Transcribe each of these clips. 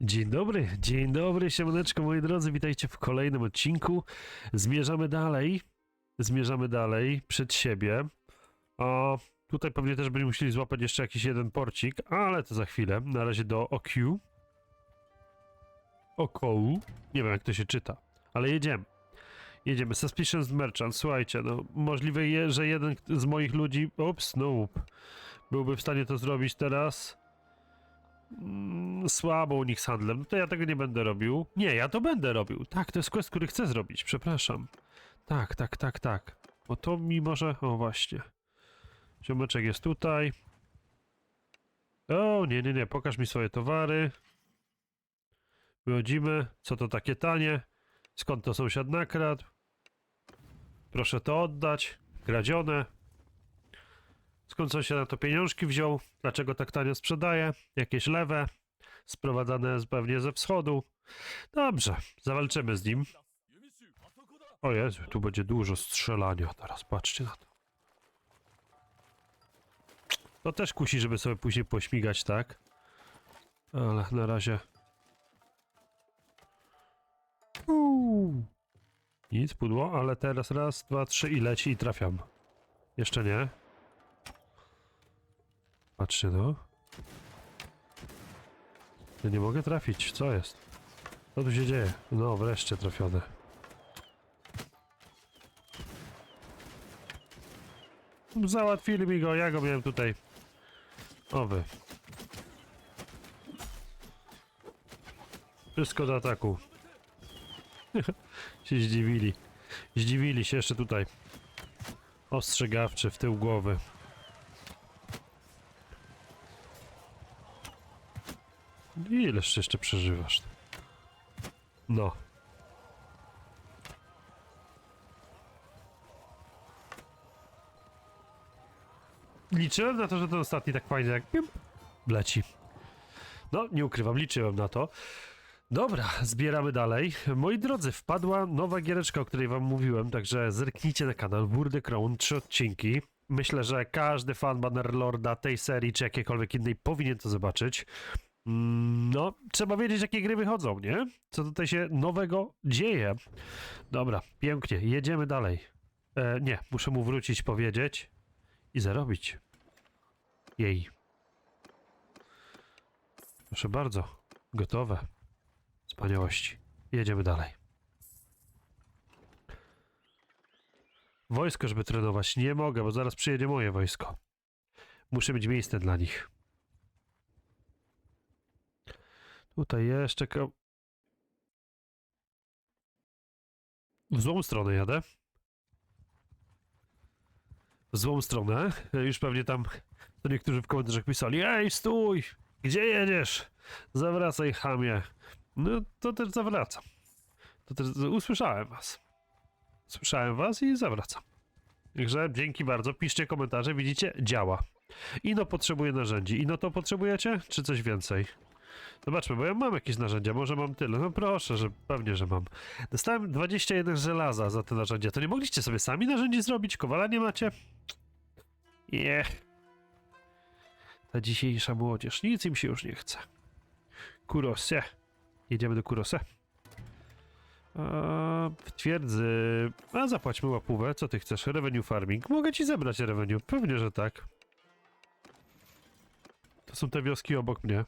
Dzień dobry, dzień dobry, siemaneczko moi drodzy, witajcie w kolejnym odcinku. Zmierzamy dalej, zmierzamy dalej przed siebie. A tutaj pewnie też będziemy musieli złapać jeszcze jakiś jeden porcik, ale to za chwilę. Na razie do OQ. Okołu. Nie wiem jak to się czyta, ale jedziemy. Jedziemy. Suspicious Merchant, słuchajcie, no możliwe, je, że jeden z moich ludzi, ups, no up, byłby w stanie to zrobić teraz. Mm, słabo u nich z handlem, no to ja tego nie będę robił. Nie, ja to będę robił. Tak, to jest quest, który chcę zrobić, przepraszam. Tak, tak, tak, tak. Bo to mi może... O, właśnie. Ziomeczek jest tutaj. O, nie, nie, nie, pokaż mi swoje towary. Wychodzimy. Co to takie tanie? Skąd to sąsiad nakradł? Proszę to oddać. Kradzione. Skąd sąsiad na to pieniążki wziął? Dlaczego tak tanio sprzedaje? Jakieś lewe? Sprowadzane z- pewnie ze wschodu. Dobrze, zawalczymy z nim. O Jezu, tu będzie dużo strzelania teraz, patrzcie na to. To też kusi, żeby sobie później pośmigać, tak? Ale na razie... Uuu. Nic, pudło, ale teraz raz, dwa, trzy i leci i trafiam. Jeszcze nie. Patrzcie no. Ja nie mogę trafić, co jest? Co tu się dzieje? No, wreszcie trafione. Załatwili mi go, ja go miałem tutaj. O wy. Wszystko do ataku. się zdziwili. Zdziwili się jeszcze tutaj. Ostrzegawczy w tył głowy. Ileż jeszcze przeżywasz? No. Liczyłem na to, że ten ostatni tak fajnie jak pium, leci. No, nie ukrywam, liczyłem na to. Dobra, zbieramy dalej. Moi drodzy, wpadła nowa giereczka, o której wam mówiłem, także zerknijcie na kanał Wurde Crown, trzy odcinki. Myślę, że każdy fan Bannerlorda tej serii, czy jakiejkolwiek innej powinien to zobaczyć. No, trzeba wiedzieć, jakie gry wychodzą, nie? Co tutaj się nowego dzieje. Dobra, pięknie, jedziemy dalej. E, nie, muszę mu wrócić, powiedzieć i zarobić. Jej. Proszę bardzo, gotowe. Wspaniałości. Jedziemy dalej. Wojsko, żeby trenować. Nie mogę, bo zaraz przyjedzie moje wojsko. Muszę mieć miejsce dla nich. Tutaj jeszcze. W złą stronę jadę. W złą stronę. Już pewnie tam to niektórzy w komentarzach pisali Ej, stój! Gdzie jedziesz? Zawracaj, chamie. No, to też zawracam. To też usłyszałem was. Słyszałem was i zawracam. Także dzięki bardzo. Piszcie komentarze. Widzicie? Działa. Ino potrzebuje narzędzi. Ino to potrzebujecie? Czy coś więcej? Zobaczmy, bo ja mam jakieś narzędzia, może mam tyle. No proszę, że pewnie, że mam. Dostałem 21 żelaza za te narzędzia. To nie mogliście sobie sami narzędzi zrobić? Kowala nie macie? Nie. Ta dzisiejsza młodzież, nic im się już nie chce. Kurose. Jedziemy do Kurose. W twierdzy... A zapłaćmy łapówę. Co ty chcesz? Revenue farming. Mogę ci zebrać revenue. Pewnie, że tak. To są te wioski obok mnie.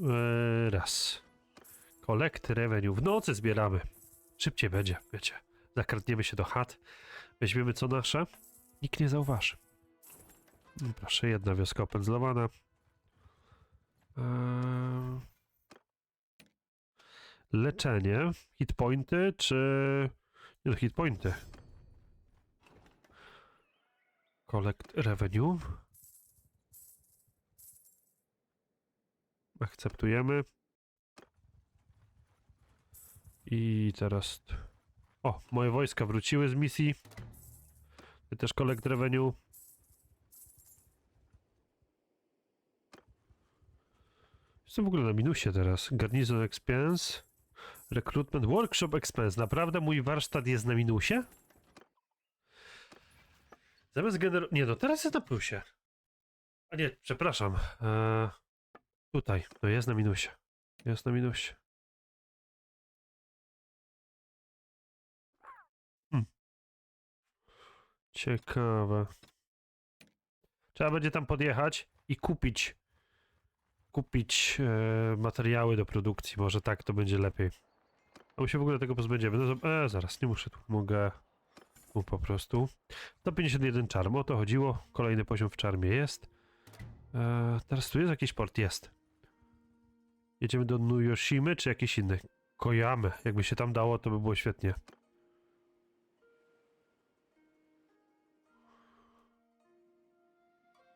Eee, raz. Collect revenue. W nocy zbieramy. Szybciej będzie, wiecie. Zakradniemy się do chat. Weźmiemy co nasze. Nikt nie zauważy. No Proszę, jedna wioska opędzlowana. Eee... Leczenie. Hitpointy, czy... Nie no, hitpointy. Collect revenue. Akceptujemy. I teraz... O, moje wojska wróciły z misji. Ty też collect revenue. Jestem w ogóle na minusie teraz. Garnizon expense. Recruitment workshop expense. Naprawdę mój warsztat jest na minusie? Zamiast gener... Nie no, teraz jest na plusie. A nie, przepraszam. Eee... Tutaj, no jest na minusie. Jest na minusie. Hmm. Ciekawe. Trzeba będzie tam podjechać i kupić kupić e, materiały do produkcji. Może tak to będzie lepiej. A my się w ogóle tego pozbędziemy. No, to- e, zaraz, nie muszę tu. Mogę tu po prostu. 151 czarm, o to chodziło. Kolejny poziom w czarmie jest. E, teraz tu jest jakiś port? Jest. Jedziemy do Nuyoshimy, czy jakiś inny? Kojamy. Jakby się tam dało, to by było świetnie.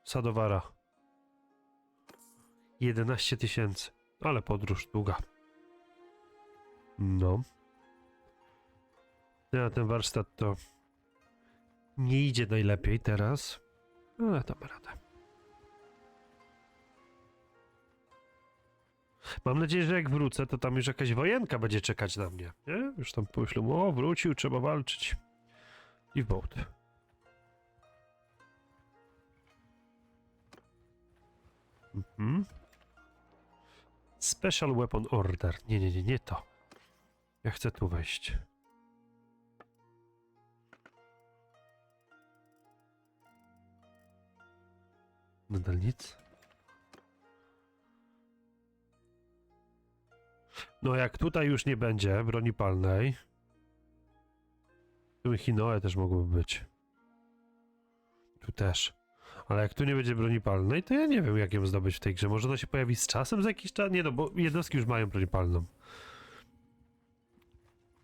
Sadowara. 11 tysięcy. Ale podróż długa. No. Ja ten warsztat to nie idzie najlepiej teraz, ale damy radę. Mam nadzieję, że jak wrócę, to tam już jakaś wojenka będzie czekać na mnie. Nie? Już tam poślą, o wrócił, trzeba walczyć. I w boat. Mhm. Special Weapon Order. Nie, nie, nie, nie to. Ja chcę tu wejść. Nadal nic. No jak tutaj już nie będzie broni palnej. Tu Hinoe też mogłyby być. Tu też. Ale jak tu nie będzie broni palnej, to ja nie wiem jak ją zdobyć w tej grze. Może ona się pojawi z czasem za jakiś czas? Nie no, bo jednostki już mają broń palną.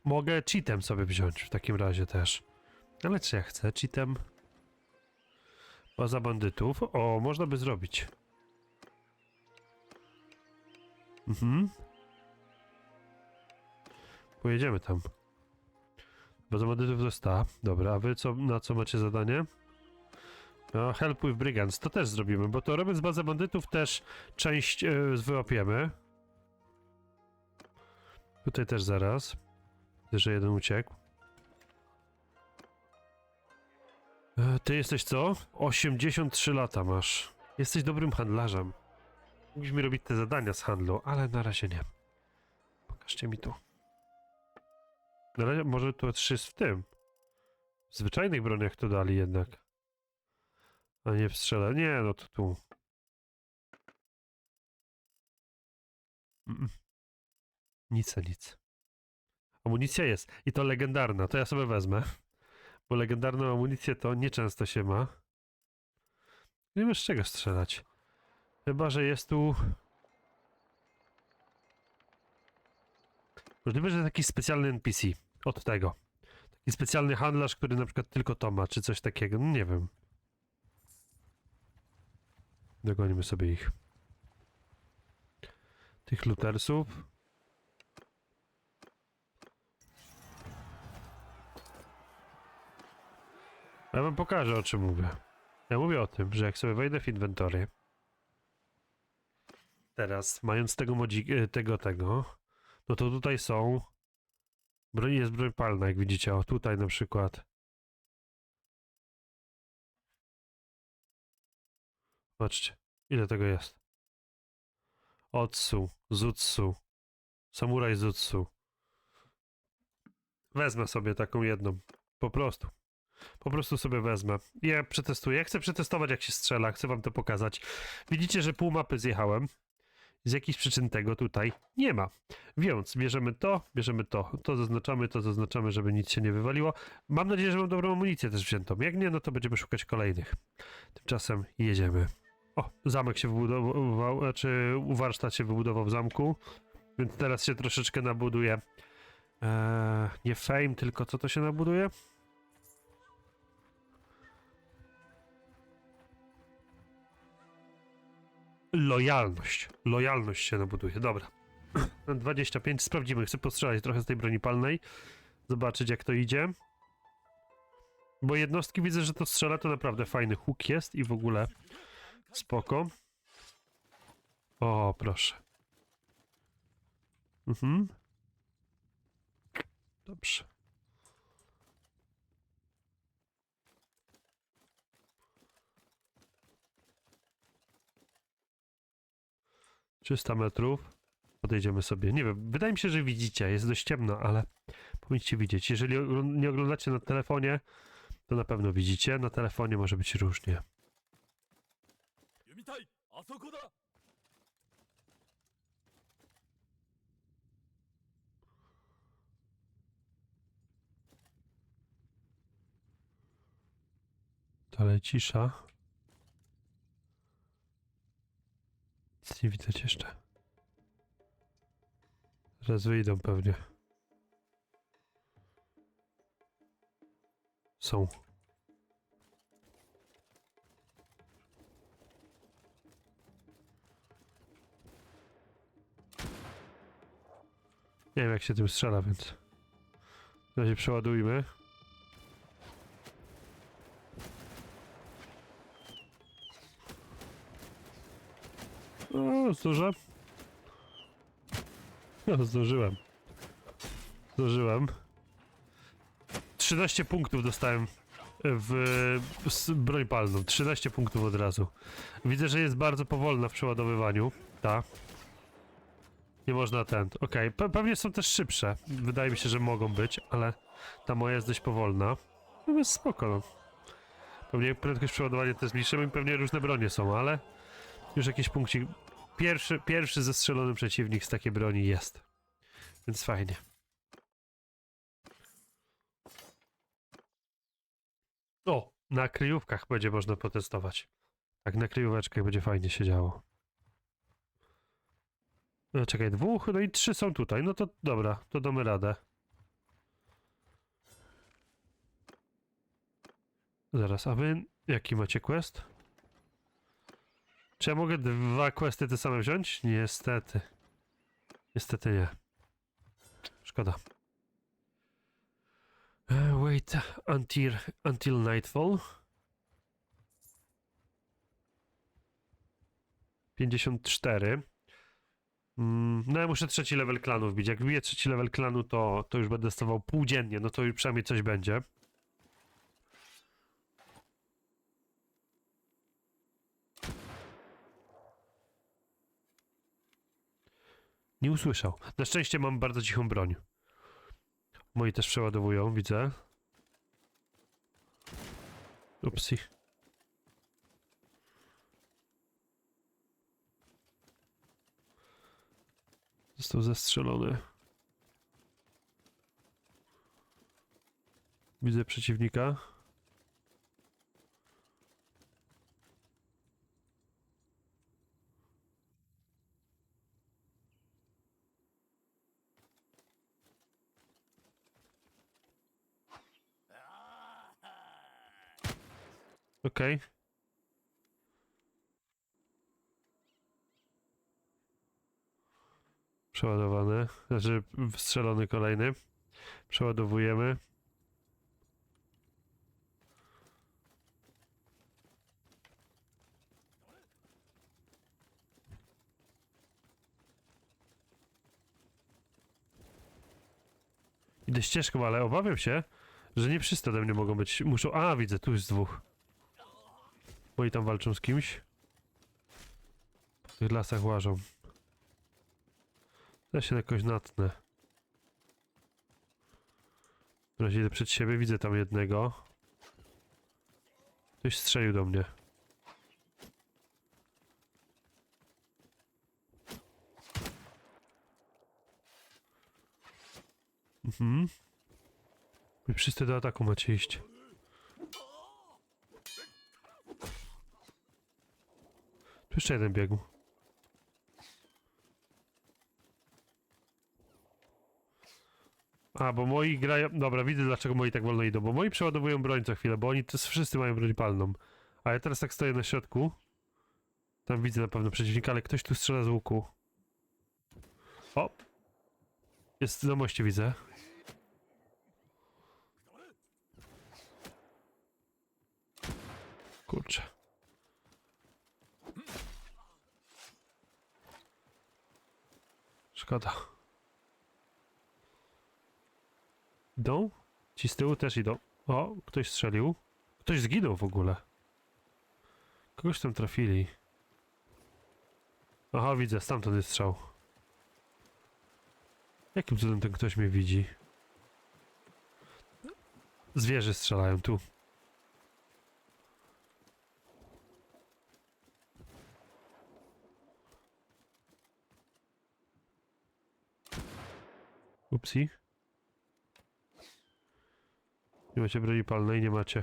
Mogę cheatem sobie wziąć w takim razie też. Ale czy ja chcę cheatem? Baza bandytów. O, można by zrobić. Mhm. Pojedziemy tam. Baza bandytów została. Dobra, a wy co, na co macie zadanie? No, help with brigands. To też zrobimy, bo to robiąc bazę bandytów też część e, wyłapiemy. Tutaj też zaraz. Widzę, że jeden uciekł. E, Ty jesteś co? 83 lata masz. Jesteś dobrym handlarzem. Mi robić te zadania z handlu, ale na razie nie. Pokażcie mi tu. Razie może to trzy w tym. W zwyczajnych broniach to dali jednak. A nie w strzele. Nie, no to tu. Nic, nic. Amunicja jest. I to legendarna. To ja sobie wezmę. Bo legendarną amunicję to nieczęsto się ma. Nie wiem z czego strzelać. Chyba, że jest tu... Możliwe, że jest jakiś specjalny NPC. Od tego. Taki specjalny handlarz, który na przykład tylko to ma, czy coś takiego. No nie wiem. Dogonimy sobie ich. Tych lutersów. Ja wam pokażę o czym mówię. Ja mówię o tym, że jak sobie wejdę w inwentory, teraz mając tego e, tego, tego, no to tutaj są broń, jest broń palna, jak widzicie, o tutaj na przykład. Patrzcie, ile tego jest. Otsu, Zutsu, Samuraj Zutsu. Wezmę sobie taką jedną, po prostu. Po prostu sobie wezmę. Ja przetestuję. Ja chcę przetestować, jak się strzela. Chcę wam to pokazać. Widzicie, że pół mapy zjechałem. Z jakichś przyczyn tego tutaj nie ma. Więc bierzemy to, bierzemy to. To zaznaczamy, to zaznaczamy, żeby nic się nie wywaliło. Mam nadzieję, że mam dobrą amunicję też wziętą. Jak nie, no to będziemy szukać kolejnych. Tymczasem jedziemy. O, zamek się wybudował, znaczy warsztat się wybudował w zamku. Więc teraz się troszeczkę nabuduje. Eee, nie fame, tylko co to się nabuduje? Lojalność. Lojalność się nabuduje. Dobra. 25. Sprawdzimy. Chcę postrzelać trochę z tej broni palnej. Zobaczyć, jak to idzie. Bo jednostki widzę, że to strzela. To naprawdę fajny huk jest i w ogóle spoko. O, proszę. Mhm. Dobrze. 300 metrów. Podejdziemy sobie. Nie wiem, wydaje mi się, że widzicie. Jest dość ciemno, ale powinniście widzieć. Jeżeli nie oglądacie na telefonie, to na pewno widzicie. Na telefonie może być różnie. Ale cisza. Nic nie widać jeszcze. Zaraz wyjdą pewnie. Są. Nie wiem jak się tym strzela, więc... Na razie przeładujmy. O, zdążę. No, zdążyłem. Zdążyłem. 13 punktów dostałem w s- broń palną. 13 punktów od razu. Widzę, że jest bardzo powolna w przeładowywaniu. Ta. Nie można ten. Okej, pe pewnie są też szybsze. Wydaje mi się, że mogą być, ale ta moja jest dość powolna. No jest spoko. No. Pewnie prędkość przeładowania też zmniejszymy i pewnie różne bronie są, ale już jakiś punkcik. Pierwszy, pierwszy zestrzelony przeciwnik z takiej broni jest. Więc fajnie. O, na kryjówkach będzie można potestować. Tak, na kryjóweczkach będzie fajnie się działo. No, czekaj, dwóch, no i trzy są tutaj. No to dobra, to damy radę. Zaraz, a wy jaki macie quest? Czy ja mogę dwa questy te same wziąć? Niestety. Niestety nie. Szkoda. Uh, wait until, until nightfall. 54. Mm, no ja muszę trzeci level klanu wbić. Jak wbiję trzeci level klanu, to, to już będę dostawał półdziennie. No to już przynajmniej coś będzie. Nie usłyszał. Na szczęście mam bardzo cichą broń. Moi też przeładowują, widzę. Upsi. Został zestrzelony. Widzę przeciwnika. Okej. Przeładowany. Znaczy strzelony kolejny. Przeładowujemy. Idę ścieżką, ale obawiam się, że nie wszyscy ode mnie mogą być. Muszą. A, widzę, tu jest dwóch. Moi tam walczą z kimś. W tych lasach łażą. Ja się jakoś natnę. Razie idę przed siebie, widzę tam jednego. Ktoś strzelił do mnie. Mhm. Wszyscy do ataku macie iść. Jeszcze jeden biegł. A, bo moi grają... Dobra, widzę dlaczego moi tak wolno idą, bo moi przeładowują broń co chwilę, bo oni wszyscy mają broń palną. A ja teraz tak stoję na środku. Tam widzę na pewno przeciwnika, ale ktoś tu strzela z łuku. O! Jest na moście, widzę. Kurczę. Szkoda. Idą? Ci z tyłu też idą. O, ktoś strzelił. Ktoś zginął w ogóle. Kogoś tam trafili. Aha, widzę, stamtąd jest strzał. Jakim cudem ten ktoś mnie widzi? Zwierzy strzelają tu. Upsi. Nie macie broni palnej, nie macie.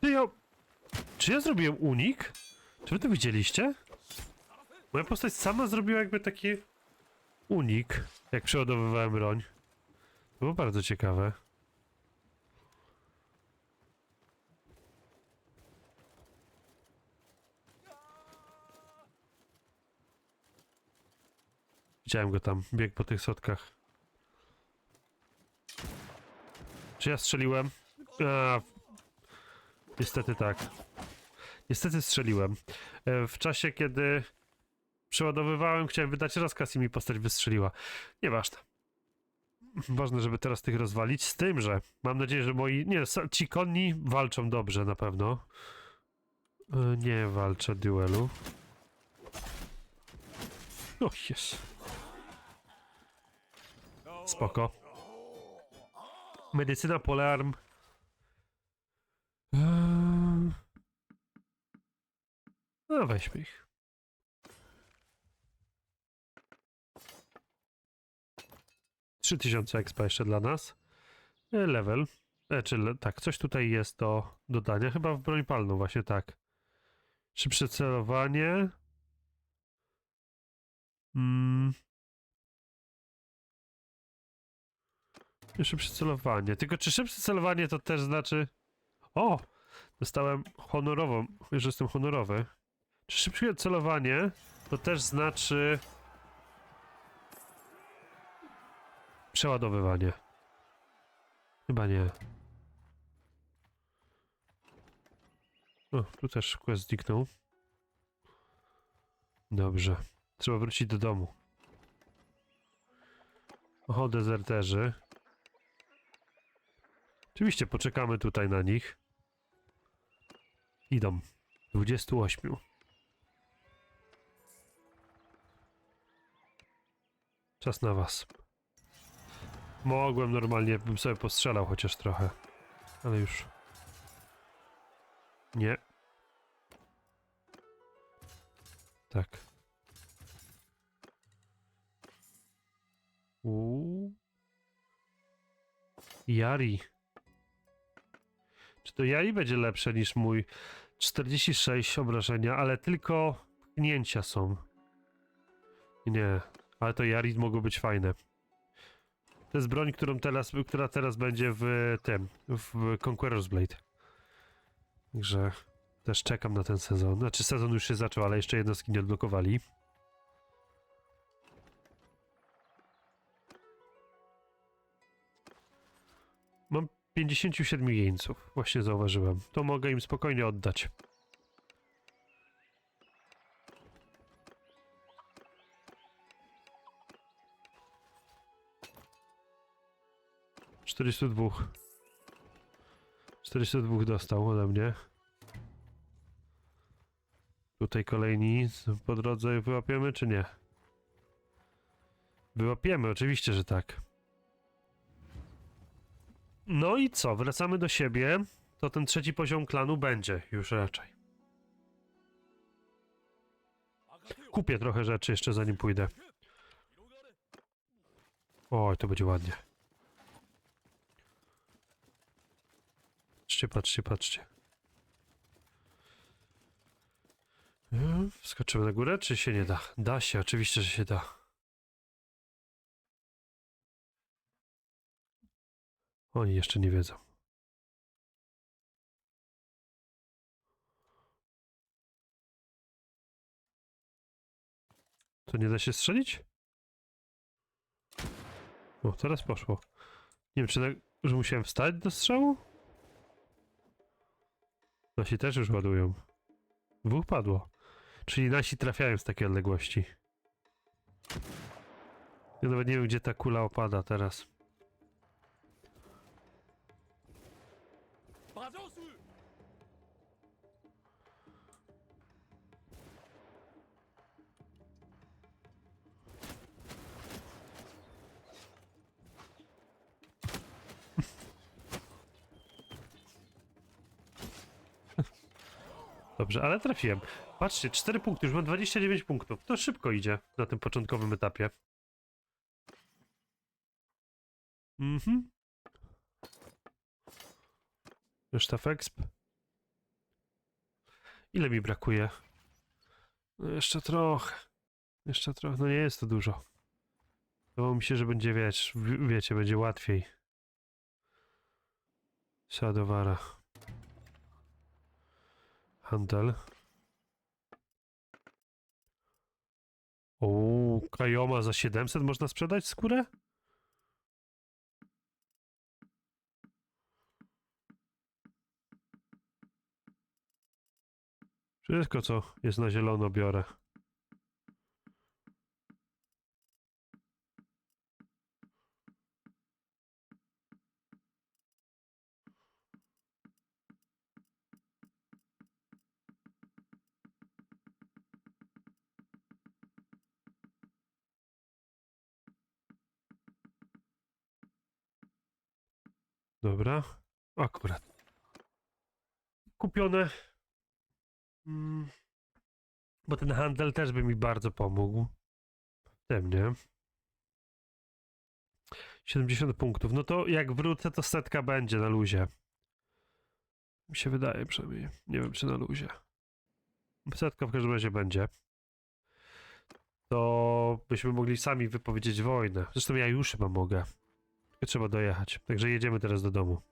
Ty ja... Czy ja zrobiłem unik? Czy wy to widzieliście? Moja postać sama zrobiła jakby taki unik, jak przeładowywałem broń. To było bardzo ciekawe. Widziałem go tam, biegł po tych sotkach. Czy ja strzeliłem? A, niestety tak. Niestety strzeliłem. E, W czasie, kiedy przeładowywałem, chciałem wydać rozkaz i mi postać wystrzeliła. Nieważne. Ważne, żeby teraz tych rozwalić. Z tym, że mam nadzieję, że moi. Nie, ci konni walczą dobrze na pewno. E, Nie walczę duelu. O, jest. Spoko. Medycyna polearm. Eee... No weźmy ich. Trzy tysiące expa jeszcze dla nas. E, Level. E, czy tak, coś tutaj jest do dodania. Chyba w broń palną, właśnie tak. Szybsze celowanie. Mm. Szybsze celowanie. Tylko czy szybsze celowanie to też znaczy... O! Dostałem honorową, że jestem honorowy. Czy szybkie celowanie to też znaczy... Przeładowywanie. Chyba nie. O, tu też quest zniknął. Dobrze. Trzeba wrócić do domu. O, dezerterzy. Oczywiście poczekamy tutaj na nich. Idą. 28. Czas na was. Mogłem normalnie, bym sobie postrzelał chociaż trochę. Ale już. Nie. Tak. Uuu. Yari. To Yari będzie lepsze niż mój 46 obrażenia, ale tylko pchnięcia są. Nie, ale to Yari mogło być fajne. To jest broń, którą teraz, która teraz będzie w tym, w Conqueror's Blade. Także też czekam na ten sezon. Znaczy sezon już się zaczął, ale jeszcze jednostki nie odblokowali. Mam 57 jeńców, właśnie zauważyłem. To mogę im spokojnie oddać. Czterystu dwóch. 402 dostał ode mnie. Tutaj kolejni po drodze wyłapiemy, czy nie? Wyłapiemy, oczywiście, że tak. No i co? Wracamy do siebie. To ten trzeci poziom klanu będzie już raczej. Kupię trochę rzeczy jeszcze zanim pójdę. Oj, to będzie ładnie. Patrzcie, patrzcie, patrzcie. Hmm, wskoczymy na górę, czy się nie da? Da się, oczywiście, że się da. Oni jeszcze nie wiedzą. To nie da się strzelić? O, teraz poszło. Nie wiem, czy tak, że musiałem wstać do strzału? Nasi też już ładują. Dwóch padło. Czyli nasi trafiają z takiej odległości. Ja nawet nie wiem, gdzie ta kula opada teraz. Brazosu! Dobrze, ale trafiłem. Patrzcie, 4 punkty, już mam 29 punktów. To szybko idzie na tym początkowym etapie. Mhm. Reszta exp. Ile mi brakuje? No jeszcze trochę. Jeszcze trochę. No nie jest to dużo. Wydawało mi się, że będzie, wiesz, wiecie, będzie łatwiej. Sadowara. Handel. O, Kajoma za 700 można sprzedać skórę? Wszystko, co jest na zielono, biorę. Dobra. Akurat. Kupione. Mm. Bo ten handel też by mi bardzo pomógł. W tym, nie? 70 punktów. No to jak wrócę, to setka będzie na luzie. Mi się wydaje przynajmniej. Nie wiem, czy na luzie. Setka w każdym razie będzie. To byśmy mogli sami wypowiedzieć wojnę. Zresztą ja już chyba mogę. Tylko trzeba dojechać. Także jedziemy teraz do domu.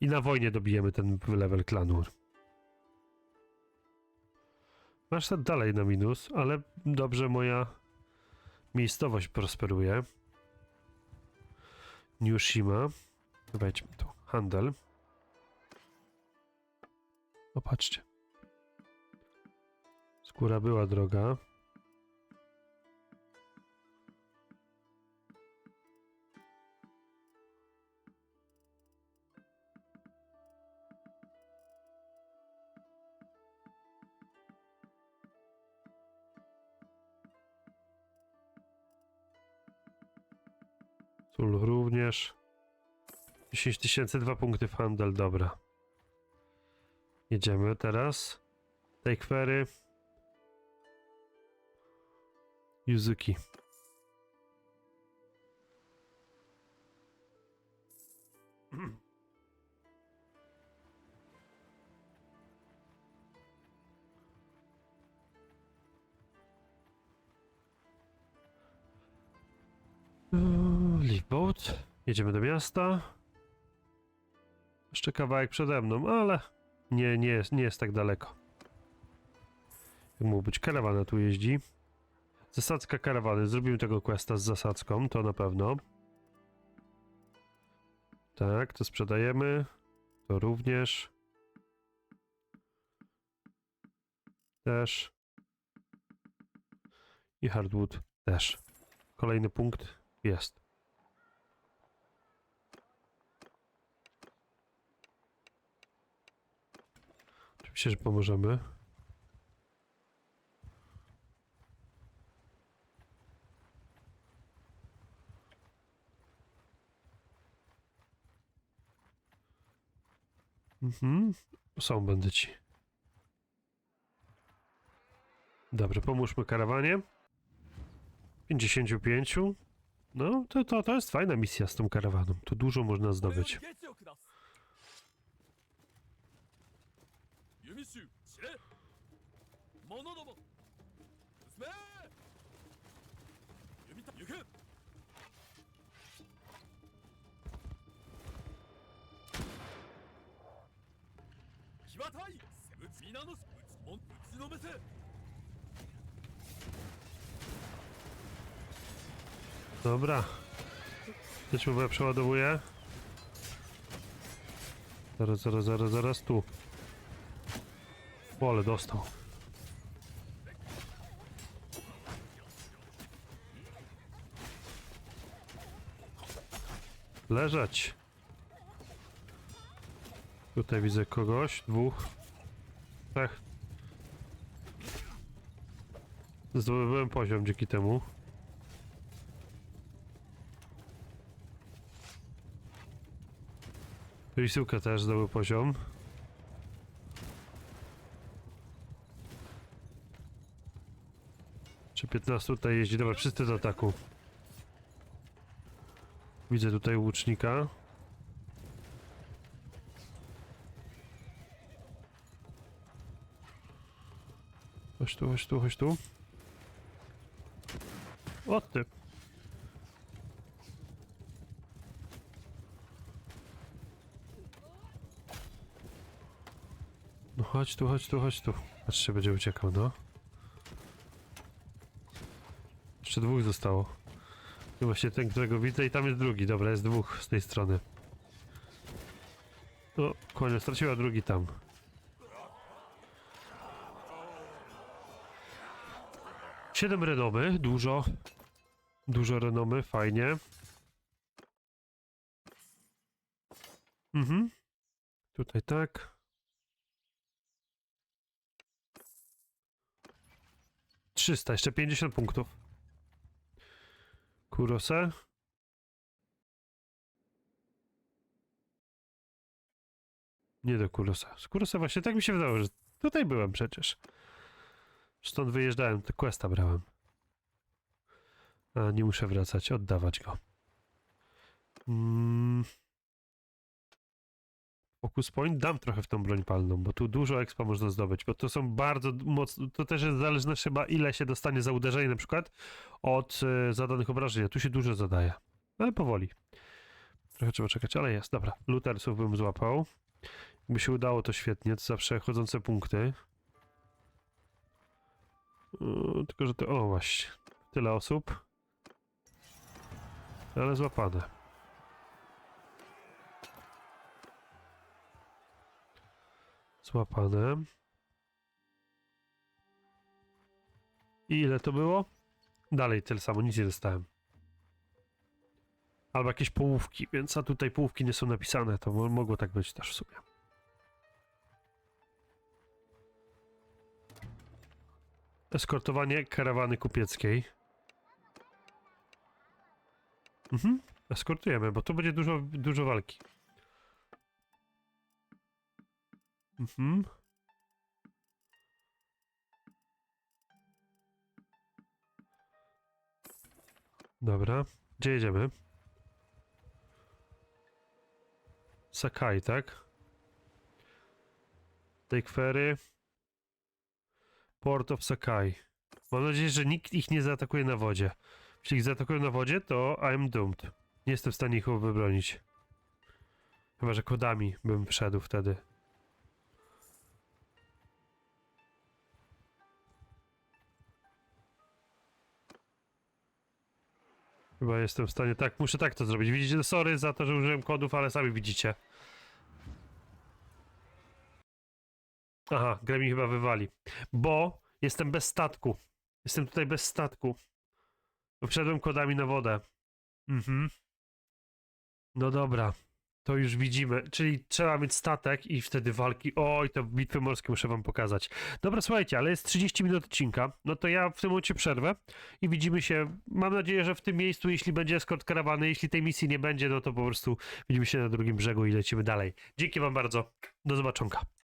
I na wojnie dobijemy ten level klanu. Masz ten dalej na minus, ale dobrze moja miejscowość prosperuje. Niushima. Wejdźmy tu. Handel. Popatrzcie. Skóra była droga. Sul również. 10 tysięcy, dwa punkty w handel, dobra. Jedziemy teraz. Tej kwery. Yuzuki. Leafboat. Jedziemy do miasta. Jeszcze kawałek przede mną, ale nie, nie, jest, nie jest tak daleko. Mógł być, karawana tu jeździ. Zasadzka karawany. Zrobimy tego questa z zasadzką, to na pewno. Tak, to sprzedajemy. To również. Też. I hardwood też. Kolejny punkt jest. Oczywiście, że pomożemy. Mhm. Są bandyci. Dobrze, pomóżmy karawanie. 55. No, to, to, to jest fajna misja z tą karawaną. Tu dużo można zdobyć. 者ども進め弓た行け騎馬隊ぶつ皆のぶつもんぶちのめせ Dobra. Jedźmy, bo ja przeładowuję. Zaraz, zaraz, zaraz, zaraz tu. O, ale dostał. Leżeć. Tutaj widzę kogoś, dwóch, trzech. Zdobyłem poziom dzięki temu. Rysiłka też zdobył poziom. Czy 15 tutaj jeździ? Dobra, wszyscy z ataku. Widzę tutaj łucznika. Chodź tu, chodź tu, chodź tu. O ty. No chodź tu, chodź tu, chodź tu. Patrzcie, będzie uciekał, no. Jeszcze dwóch zostało. I właśnie ten, którego widzę i tam jest drugi. Dobra, jest dwóch z tej strony. No, koniec, straciła drugi tam. Siedem renomy, dużo. Dużo renomy, fajnie. Mhm. Tutaj tak. 300, jeszcze 50 punktów. Kurose. Nie do Kurosa. Z Kurosa właśnie tak mi się wydało, że tutaj byłem przecież. Stąd wyjeżdżałem, to questa brałem. A, nie muszę wracać, oddawać go. Mm. Focus point dam trochę w tą broń palną, bo tu dużo expa można zdobyć, bo to są bardzo mocno, to też jest zależne chyba ile się dostanie za uderzenie na przykład od e, zadanych obrażeń, tu się dużo zadaje, ale powoli. Trochę trzeba czekać, ale jest, dobra. Lutersów bym złapał. Jakby się udało to świetnie, to zawsze chodzące punkty. Tylko, że to, o właśnie, tyle osób. Ale złapane. Złapane. I ile to było? Dalej tyle samo, nic nie dostałem. Albo jakieś połówki, więc a tutaj połówki nie są napisane, to mo- mogło tak być też w sumie. Eskortowanie karawany kupieckiej. Mhm, eskortujemy, bo tu będzie dużo, dużo walki. Mhm. Dobra, gdzie jedziemy? Sakai, tak? Take ferry. Port of Sakai. Mam nadzieję, że nikt ich nie zaatakuje na wodzie. Jeśli ich zaatakują na wodzie, to I'm doomed. Nie jestem w stanie ich wybronić. Chyba, że kodami bym wszedł wtedy. Chyba jestem w stanie, tak, muszę tak to zrobić. Widzicie, sorry za to, że użyłem kodów, ale sami widzicie. Aha, grę mi chyba wywali. Bo jestem bez statku. Jestem tutaj bez statku. Wszedłem kodami na wodę. Mhm. No dobra. To już widzimy. Czyli trzeba mieć statek i wtedy walki. Oj, to bitwy morskie muszę wam pokazać. Dobra, słuchajcie, ale jest 30 minut odcinka. No to ja w tym momencie przerwę i widzimy się. Mam nadzieję, że w tym miejscu, jeśli będzie eskort karawany, jeśli tej misji nie będzie, no to po prostu widzimy się na drugim brzegu i lecimy dalej. Dzięki wam bardzo. Do zobaczonka.